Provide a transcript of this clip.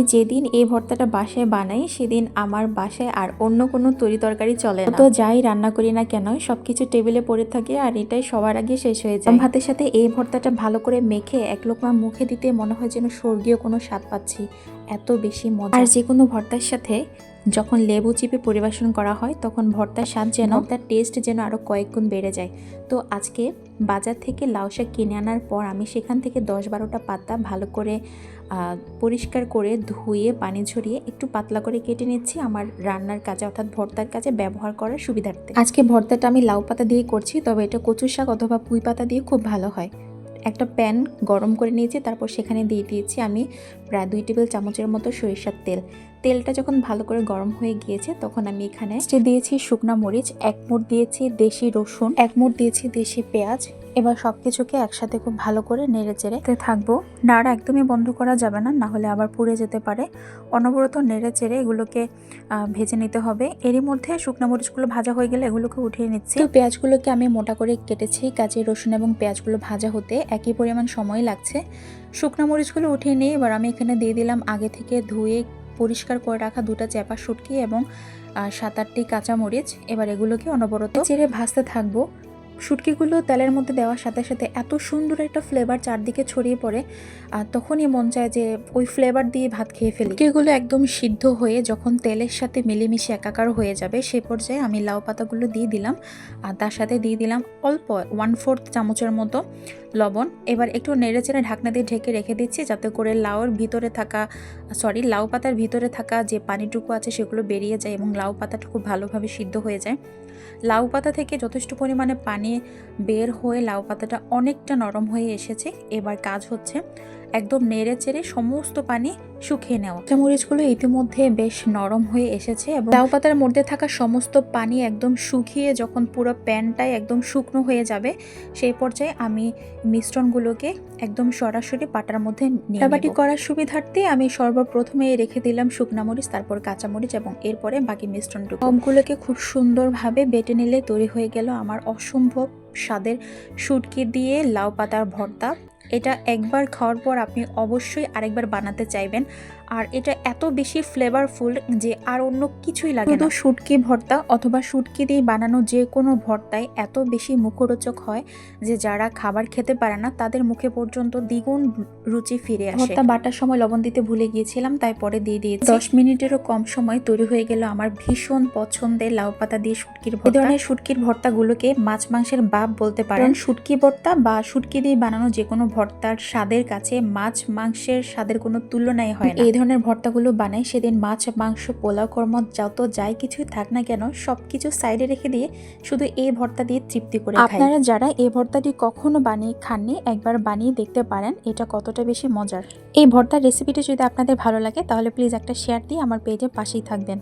আমি যেদিন এই ভর্তাটা বাসায় বানাই সেদিন আমার বাসায় আর অন্য কোনো তরি তরকারি চলে না। তো যাই রান্না করি না কেন সবকিছু টেবিলে পড়ে থাকে আর এটাই সবার আগে শেষ হয়ে যায়। ভাতের সাথে এই ভর্তাটা ভালো করে মেখে এক লোকমা মুখে দিতে মনে হয় যেন স্বর্গীয় কোনো স্বাদ পাচ্ছি। এত বেশি মজা। আর যে কোনো ভর্তার সাথে যখন লেবু চিপে পরিবেশন করা হয়, তখন ভর্তার স্বাদ যেন তার টেস্ট যেন আরও কয়েক গুণ বেড়ে যায়। তো আজকে বাজার থেকে লাউ শাক কিনে আনার পর আমি সেখান থেকে দশ বারোটা পাতা ভালো করে পরিষ্কার করে ধুয়ে, পানি ঝরিয়ে একটু পাতলা করে কেটে নিচ্ছি আমার রান্নার কাজে অর্থাৎ ভর্তার কাজে ব্যবহার করার সুবিধার্থে। আজকে ভর্তাটা আমি লাউ পাতা দিয়ে করছি, তবে এটা কচু শাক অথবা পুঁই পাতা দিয়ে খুব ভালো হয়। একটা প্যান গরম করে নিয়েছি, তারপর সেখানে দিয়ে দিয়েছি আমি প্রায় দুই টেবিল চামচের মতো সরিষার তেল। তেলটা যখন ভালো করে গরম হয়ে গিয়েছে, তখন আমি এখানে দিয়েছি শুকনা মরিচ, এক মুঠ দিয়েছি দেশি রসুন, এক মুঠ দিয়েছি দেশি পেঁয়াজ এবার সব কিছুকে একসাথে খুব ভালো করে নেড়ে চেড়ে থাকব। নাড়া একদমই বন্ধ করা যাবে না না হলে আবার পুড়ে যেতে পারে। অনবরত নেড়ে চেড়ে এগুলোকে ভেজে নিতে হবে। এরই মধ্যে শুকনো মরিচগুলো ভাজা হয়ে গেলে এগুলোকে উঠিয়ে নিচ্ছি। পেঁয়াজগুলোকে আমি মোটা করে কেটেছি। কাঁচি রসুন এবং পেঁয়াজগুলো ভাজা হতে একই পরিমাণ সময় লাগছে। শুকনো মরিচগুলো উঠিয়ে নিয়ে এবার আমি এখানে দিয়ে দিলাম আগে থেকে ধুয়ে পরিষ্কার করে রাখা দুটো চ্যাপা শুটকি এবং সাত আটটি কাঁচামরিচ এবার এগুলোকে অনবরত চেড়ে ভাজতে থাকব। শুটকিগুলো তেলের মধ্যে দেওয়ার সাথে সাথে এত সুন্দর একটা ফ্লেভার চারদিকে ছড়িয়ে পড়ে, আর তখনই মন চায় যে ওই ফ্লেভার দিয়ে ভাত খেয়ে ফেলি। শুটকিগুলো একদম সিদ্ধ হয়ে যখন তেলের সাথে মিলেমিশে একাকার হয়ে যাবে, সে পর্যায়ে আমি লাউ পাতাগুলো দিয়ে দিলাম, আর তার সাথে দিয়ে দিলাম অল্প ওয়ান ফোর্থ চামচের মতো লবণ। এবার একটু নেড়ে চেড়ে ঢাকনা দিয়ে ঢেকে রেখে দিচ্ছি, যাতে করে লাউর ভিতরে থাকা সরি লাউ পাতার ভিতরে থাকা যে পানিটুকু আছে সেগুলো বেরিয়ে যায় এবং লাউ পাতাটা খুব ভালোভাবে সিদ্ধ হয়ে যায়। লাউ পাতা থেকে যথেষ্ট পরিমাণে পানি বের হয়ে লাউ পাতাটা অনেকটা নরম হয়ে এসেছে। এবার কাজ হচ্ছে একদম নেড়ে চেড়ে সমস্ত পানি শুকিয়ে নেওয়া। চামরিচগুলো ইতিমধ্যে বেশ নরম হয়ে এসেছে এবং লাউ পাতার মধ্যে থাকা সমস্ত পানি একদম শুকিয়ে যখন পুরো প্যানটাই একদম শুকনো হয়ে যাবে সেই পর্যায়ে আমি মিশ্রণগুলোকে একদম সরাসরি পাটার মধ্যে নিয়ে বাটি করার সুবিধার্থে আমি সর্বপ্রথমে রেখে দিলাম শুকনা মরিচ তারপর কাঁচামরিচ এবং এরপরে বাকি মিশ্রণটুকু। সবগুলোকে খুব সুন্দরভাবে বেটে নিলে তৈরি হয়ে গেল আমার অসম্ভব স্বাদের শুটকি দিয়ে লাউ পাতার ভর্তা। এটা একবার খাওয়ার পর আপনি অবশ্যই আরেকবার বানাতে চাইবেন। আর এটা এত বেশি ফ্লেভারফুল যে আর অন্য কিছুই লাগে না। শুটকি ভর্তা অথবা শুটকি দিয়ে বানানো যে কোনো ভর্তায় এত বেশি মুখরোচক হয় যে যারা খাবার খেতে পারে না তাদের মুখে পর্যন্ত দ্বিগুণ রুচি ফিরে আসে। ভর্তা বাটার সময় লবণ দিতে ভুলে গিয়েছিলাম তাই পরে দিয়ে দিয়েছি। দশ মিনিটেরও কম সময় তৈরি হয়ে গেল আমার ভীষণ পছন্দের লাউ পাতা দিয়ে শুটকির ভর্তা। এই ধরনের শুটকির ভর্তাগুলোকে মাছ মাংসের বাপ বলতে পারেন। শুটকি ভর্তা বা শুটকি দিয়ে বানানো যে কোনো ভর্তার স্বাদের কাছে মাছ মাংসের স্বাদের কোনো তুলনাই হয় না। এই ধরনের ভর্তাগুলো বানাই সেদিন মাছ মাংস পোলাও কর্ম যত যাই কিছুই থাক না কেন সবকিছু সাইডে রেখে দিয়ে শুধু এই ভর্তা দিয়ে তৃপ্তি করে আপনারা যারা এই ভর্তাটি কখনো বানিয়ে খাননি একবার বানিয়ে দেখতে পারেন এটা কতটা বেশি মজার। এই ভর্তার রেসিপিটি যদি আপনাদের ভালো লাগে তাহলে প্লিজ একটা শেয়ার দিয়ে আমার পেজে পাশেই থাকবেন।